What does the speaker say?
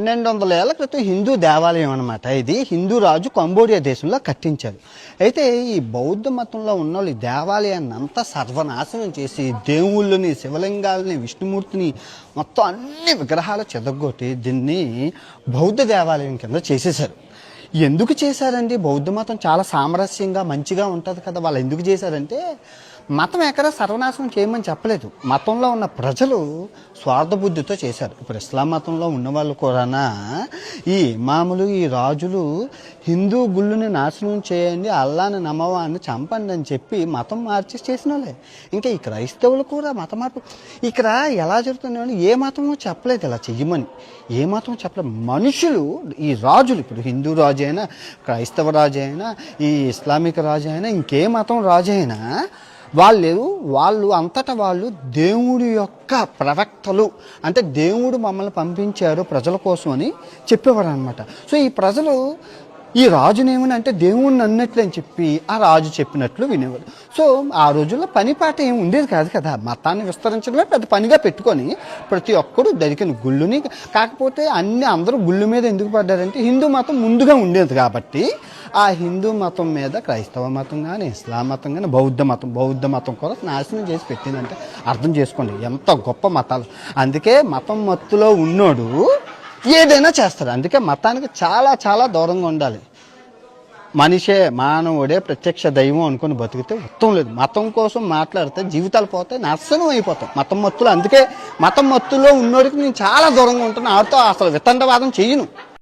పన్నెండు వందల ఏళ్ళ క్రితం హిందూ దేవాలయం అనమాట ఇది హిందూ రాజు కంబోడియా దేశంలో కట్టించారు. అయితే ఈ బౌద్ధ మతంలో ఉన్న వాళ్ళు ఈ దేవాలయాన్ని అంతా సర్వనాశనం చేసి దేవుళ్ళని శివలింగాలని విష్ణుమూర్తిని మొత్తం అన్ని విగ్రహాలు చెదగొట్టి దీన్ని బౌద్ధ దేవాలయం కింద చేసేశారు. ఎందుకు చేశారండి? బౌద్ధ మతం చాలా సామరస్యంగా మంచిగా ఉంటుంది కదా. వాళ్ళు ఎందుకు చేశారంటే మతం ఎక్కడ సర్వనాశనం చేయమని చెప్పలేదు. మతంలో ఉన్న ప్రజలు స్వార్థ బుద్ధితో చేశారు. ఇప్పుడు ఇస్లాం మతంలో ఉన్న వాళ్ళు ఈ ఇమాములు ఈ రాజులు హిందూ గుళ్ళుని నాశనం చేయండి అల్లాని నమ్మవాన్ని చంపండి అని చెప్పి మతం మార్చి చేసిన వాళ్ళే. ఇంకా ఈ క్రైస్తవులు కూడా మత మార్పు. ఇక్కడ ఎలా జరుగుతుంది ఏ మతమో చెప్పలేదు ఇలా చెయ్యమని. ఏ మతం చెప్పలేదు. మనుషులు ఈ రాజులు ఇప్పుడు హిందూ రాజు అయినా క్రైస్తవ రాజు అయినా ఈ ఇస్లామిక్ రాజు అయినా ఇంకే మతం రాజు అయినా వాళ్ళు వాళ్ళు అంతటా వాళ్ళు దేవుడి యొక్క ప్రవక్తలు. అంటే దేవుడు మమ్మల్ని పంపించారు ప్రజల కోసం అని చెప్పేవారు అనమాట సో ఈ ప్రజలు ఈ రాజునేమని అంటే దేవుణ్ణి అన్నట్లు అని చెప్పి ఆ రాజు చెప్పినట్లు వినేవాడు సో ఆ రోజుల్లో పని పాట ఏమి ఉండేది కాదు కదా. మతాన్ని విస్తరించడమే పెద్ద పనిగా పెట్టుకొని ప్రతి ఒక్కరు దరికిన గుళ్ళుని కాకపోతే అన్ని అందరూ గుళ్ళు మీద ఎందుకు పడ్డారంటే హిందూ మతం ముందుగా ఉండేది కాబట్టి ఆ హిందూ మతం మీద క్రైస్తవ మతం కానీ ఇస్లాం మతం కానీ బౌద్ధ మతం బౌద్ధ మతం కూడా నాశనం చేసి పెట్టిందంటే అర్థం చేసుకోండి. ఎంత గొప్ప మతాలు. అందుకే మతం మత్తులో ఉన్నోడు ఏదైనా చేస్తారు అందుకే మతానికి చాలా చాలా దూరంగా ఉండాలి. మనిషే మానవుడే ప్రత్యక్ష దైవం అనుకుని బతికితే ఉత్తమం లేదు. మతం కోసం మాట్లాడితే జీవితాలు పోతాయి నాశనం అయిపోతాం. మతం మత్తులు. అందుకే మతం మత్తులో ఉన్నోడికి నేను చాలా దూరంగా ఉంటాను. ఆడితో అసలు వితండవాదం చేయను.